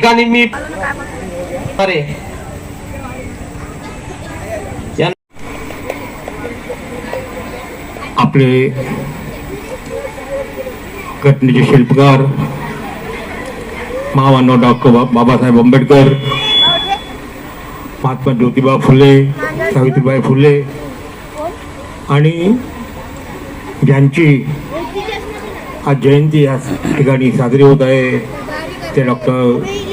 ठिकाणी मी अरे. आपले घटनेचे शिल्पकार महामानव डॉक्टर बाबासाहेब आंबेडकर महात्मा ज्योतिबा फुले सावित्रीबाई फुले आणि ज्यांची आज जयंती या ठिकाणी साजरी होत आहे ते डॉक्टर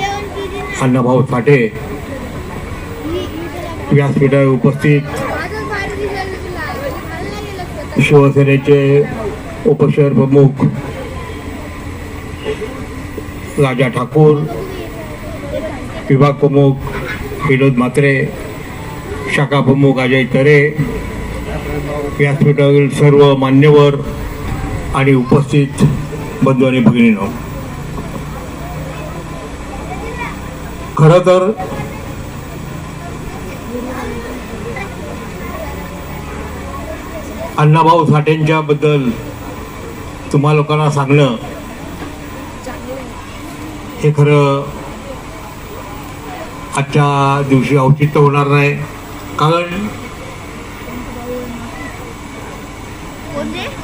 अण्णाभाऊ साठे व्यासपीठावर उपस्थित शिवसेनेचे उपशहर प्रमुख राजा ठाकूर विभाग प्रमुख विनोद म्हात्रे शाखा प्रमुख अजय तरे व्यासपीठावरील सर्व मान्यवर आणि उपस्थित बंधू आणि भगिनीनो. खरं तर अण्णाभाऊ साठेंच्या बद्दल तुम्हा लोकांना सांगणं हे खरं आजच्या दिवशी औचित्य होणार नाही. कारण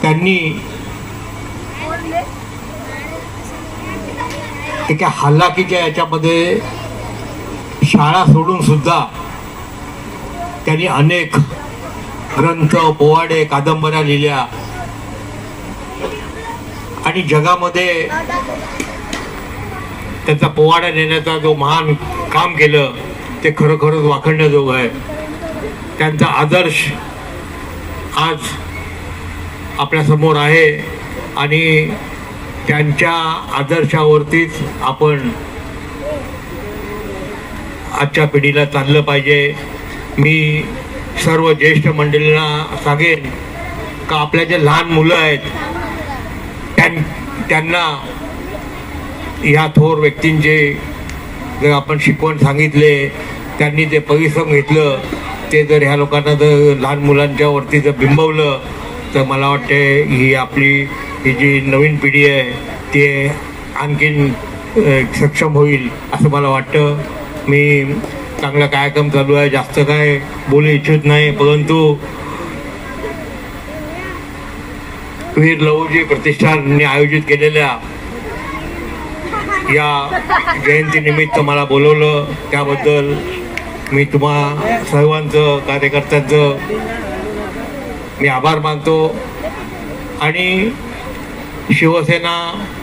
त्यांनी एका हल्लाकीच्या याच्यामध्ये शाळा सोडून सुद्धा त्यांनी अनेक ग्रंथ पोवाडे कादंबऱ्या लिहिल्या. आणि जगामध्ये त्यांचा पोवाडा नेण्याचा जो महान काम केलं ते खरोखरच वाखणण्याजोगं आहे. त्यांचा आदर्श आज आपल्यासमोर आहे आणि त्यांच्या आदर्शावरतीच आपण आजच्या पिढीला चाललं पाहिजे. मी सर्व ज्येष्ठ मंडळींना सांगेन का आपल्या जे लहान मुलं आहेत त्यां त्यांना या थोर व्यक्तींचे जर आपण शिकवण सांगितले त्यांनी ते परिश्रम घेतलं ते जर ह्या लोकांना जर लहान मुलांच्या वरती जर बिंबवलं तर मला वाटते ही आपली ही जी नवीन पिढी आहे ते आणखीन सक्षम होईल असं मला वाटतं. मी चांगला कार्यक्रम चालू आहे जास्त काय बोलू इच्छित नाही परंतु वीर लहूजी प्रतिष्ठानने आयोजित केलेल्या या जयंतीनिमित्त मला बोलवलं. त्याबद्दल मी तुम्हा सर्वांचं कार्यकर्त्यांचं मी आभार मानतो. आणि शिवसेना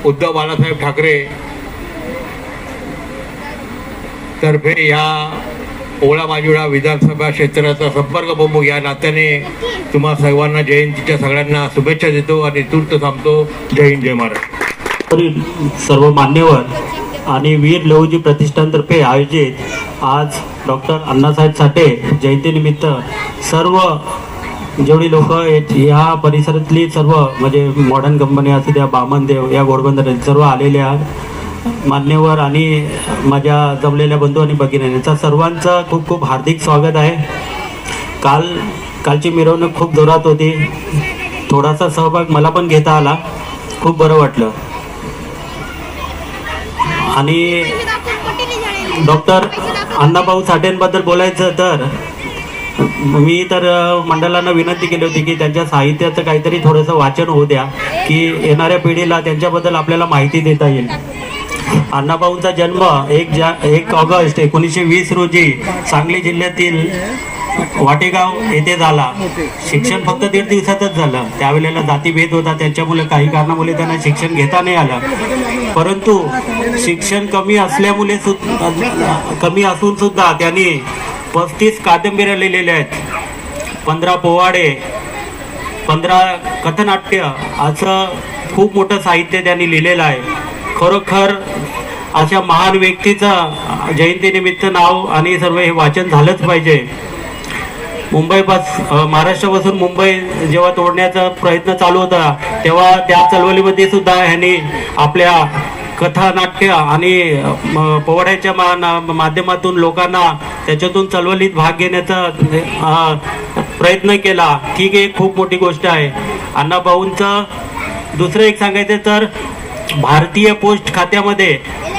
उद्धव बाळासाहेब ठाकरे तर्फे या ओळा माजुळा विधानसभा क्षेत्राचा संपर्क प्रमुख या नात्याने तुम्हा सर्वांना जयंतीच्या सगळ्यांना शुभेच्छा देतो आणि तूर्त थांबतो. जय हिंद जय महाराज सर्व मान्यवर आणि वीर लहूजी प्रतिष्ठानतर्फे आयोजित आज डॉक्टर अण्णासाहेब साठे जयंतीनिमित्त सर्व जेवढी लोक ह्या परिसरातली सर्व म्हणजे मॉडर्न कंपनी असू द्या बामनदेव या घोडबंदर सर्व आलेले आहेत. मान्यवर आणि माझ्या जमलेल्या बंधू आणि भगिनींचा सर्वांचं खूप खूप हार्दिक स्वागत आहे. काल कालची मिरवणूक खूप जोरात होती. थोडासा सहभाग मला पण घेता आला. खूप बरं वाटलं. आणि डॉक्टर अण्णाभाऊ साठेंबद्दल बोलायचं तर मी तर मंडळांना विनंती केली होती की त्यांच्या साहित्याचं काहीतरी थोडंसं वाचन होऊ द्या की येणाऱ्या पिढीला त्यांच्याबद्दल आपल्याला माहिती देता येईल. अण्णाभाऊंचा जन्म एक जा एक ऑगस्ट एकोणीसशे वीस रोजी सांगली जिल्ह्यातील वाटेगाव येथे झाला. शिक्षण फक्त दीड दिवसातच झालं. त्यावेळेला जातीभेद होता. त्यांच्यामुळे काही कारणामुळे त्यांना शिक्षण घेता नाही आलं. परंतु शिक्षण कमी असल्यामुळे कमी असून सुद्धा त्यांनी पस्तीस कादंबऱ्या लिहिलेल्या आहेत. पंधरा पोवाडे पंधरा कथनाट्य असं खूप मोठं साहित्य त्यांनी लिहिलेलं आहे. खरोखर अशा महान व्यक्तीचं जयंतीनिमित्त नाव आणि सर्व हे वाचन झालंच पाहिजे. मुंबईपास महाराष्ट्रापासून मुंबई जेव्हा तोडण्याचा प्रयत्न चालू होता तेव्हा त्या चळवळीमध्ये सुद्धा ह्यांनी आपल्या कथा नाट्य आणि पोवाड्याच्या मा- माध्यमातून लोकांना त्याच्यातून चळवळीत भाग घेण्याचा प्रयत्न केला. ठीक आहे खूप मोठी गोष्ट आहे. अण्णाभाऊंचं दुसरं एक सांगायचं तर भारतीय पोस्ट खात्यामध्ये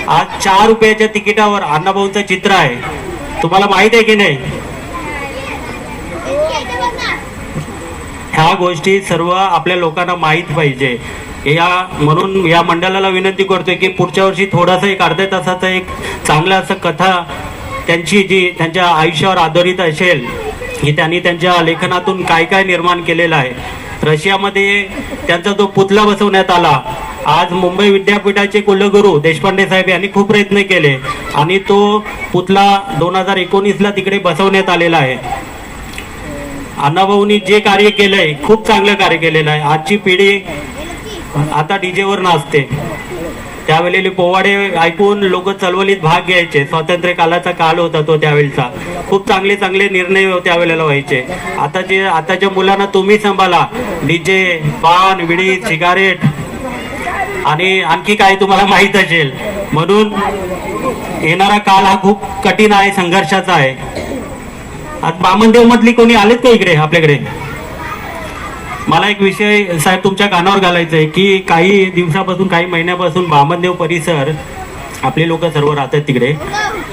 आज चार रुपयाच्या तिकिटावर अण्णाभाऊंचं चित्र आहे. तुम्हाला माहीत आहे की नाही? ह्या गोष्टी सर्व आपल्या लोकांना माहीत पाहिजे. या म्हणून या मंडळाला विनंती करतोय की पुढच्या वर्षी थोडासा एक अर्ध्या तासाचा एक चांगला असं कथा त्यांची जी त्यांच्या आयुष्यावर आधारित असेल की त्यांनी त्यांच्या लेखनातून काय काय निर्माण केलेलं आहे. रशियामध्ये त्यांचा जो पुतळा बसवण्यात आला आज मुंबई विद्यापीठाचे कुलगुरू देशपांडे साहेब यांनी खूप प्रयत्न केले आणि तो पुतला दोन हजार एकोणीसला तिकडे बसवण्यात आलेला आहे. अण्णाभाऊनी जे कार्य केलंय खूप चांगलं कार्य केलेलं आहे. आजची पिढी आता डीजेवर नाचते. त्यावेळेले पोवाडे ऐकून लोक चळवळीत भाग घ्यायचे. स्वातंत्र्य कालाचा काल होता तो त्यावेळेचा. खूप चांगले चांगले निर्णय त्यावेळेला व्हायचे. आता जे आताच्या मुलांना तुम्ही सांभाळा. डीजे पान विडी सिगारेट आणि आणखी काय तुम्हाला माहीत असेल. म्हणून येणारा काल हा खूप कठीण आहे संघर्षाचा आहे. आज बामनदेव मधली कोणी आलेत का इकडे आपल्याकडे? मला एक विषय साहेब तुमच्या कानावर घालायचा आहे की काही दिवसापासून काही महिन्यापासून बामनदेव परिसर आपले लोक सर्व राहतात तिकडे.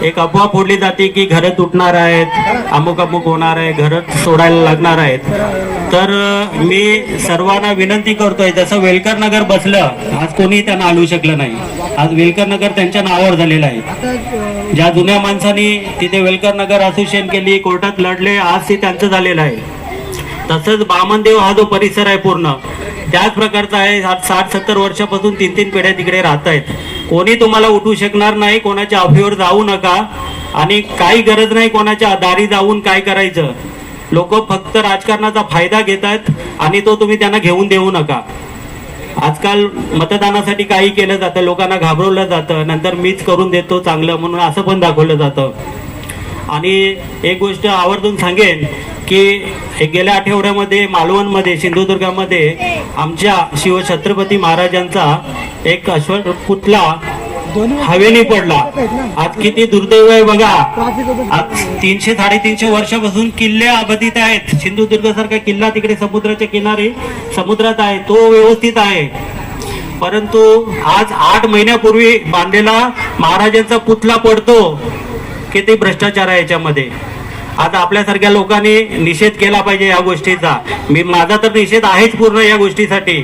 एक अफवा फोडली जाते की घरं तुटणार आहेत अमुक अमुक होणार आहे घरं सोडायला लागणार आहेत. तर मी सर्वांना विनंती करतोय जसं वेलकर नगर बसलं आज कोणी त्यांना आणू शकलं नाही. आज वेलकर नगर त्यांच्या नावावर झालेलं आहे. ज्या जुन्या माणसांनी तिथे वेलकर नगर असोसिएशन केली कोर्टात लढले आज ते त्यांचं झालेलं आहे. तसंच बामनदेव हा जो परिसर आहे पूर्ण त्याच प्रकारचा आहे. साठ सत्तर वर्षापासून तीन तीन पिढ्या तिकडे राहत आहेत कोणी तुम्हाला उठू शकणार नाही कोणाच्या अफीवर जाऊ नका आणि काही गरज नाही कोणाच्या दारी जाऊन काय करायचं. लोक फक्त राजकारणाचा फायदा घेत आहेत आणि तो तुम्ही त्यांना घेऊन देऊ नका. आजकाल मतदानासाठी काही केलं जातं लोकांना घाबरवलं जातं नंतर मीच करून देतो चांगलं म्हणून असं पण दाखवलं जातं. आणि एक गोष्ट आवर्जून सांगेन की गेल्या आठवड्यामध्ये मालवणमध्ये सिंधुदुर्गामध्ये आमच्या शिवछत्रपती महाराजांचा एक अश्व पुतळा हवेने पडला. आज किती दुर्दैव आहे बघा. आज तीनशे साडेतीनशे वर्षापासून किल्ले अबाधित आहेत. सिंधुदुर्ग सारखा किल्ला तिकडे समुद्राच्या किनारी समुद्रात आहे. तो व्यवस्थित आहे. परंतु आज आठ महिन्यापूर्वी बांधलेला महाराजांचा पुतळा पडतो. किती भ्रष्टाचार आहे याच्यामध्ये. आज आपल्यासारख्या लोकांनी निषेध केला पाहिजे या गोष्टीचा. मी माझा तर निषेध आहेच पूर्ण या गोष्टीसाठी.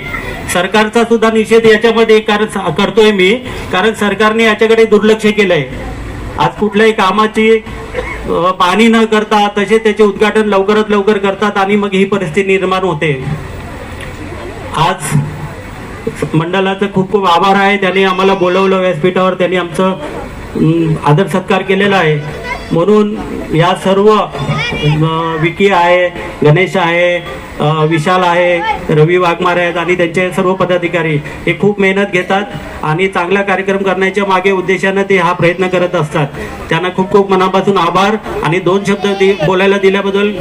सरकारचा सुद्धा निषेध याच्यामध्ये कारण करतोय मी कारण सरकारने याच्याकडे दुर्लक्ष केलंय. आज कुठल्याही कामाची पाणी न करता तसे त्याचे उद्घाटन लवकरात लवकर करतात आणि मग ही परिस्थिती निर्माण होते. आज मंडळाचं खूप खूप आभार आहे. त्यांनी आम्हाला बोलवलं व्यासपीठावर. त्यांनी आमचं आदर सत्कार केलेला आहे. म्हणून या सर्व विकी आहे गणेश आहे विशाल आहे रवी वाघमारे आहेत आणि त्यांचे सर्व पदाधिकारी हे खूप मेहनत घेतात आणि चांगला कार्यक्रम करण्याच्या मागे उद्देशानं ते हा प्रयत्न करत असतात. त्यांना खूप खूप मनापासून आभार आणि दोन शब्द दि- बोलायला दिल्याबद्दल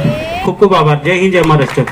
खूप खूप आभार. जय हिंद जय महाराष्ट्र.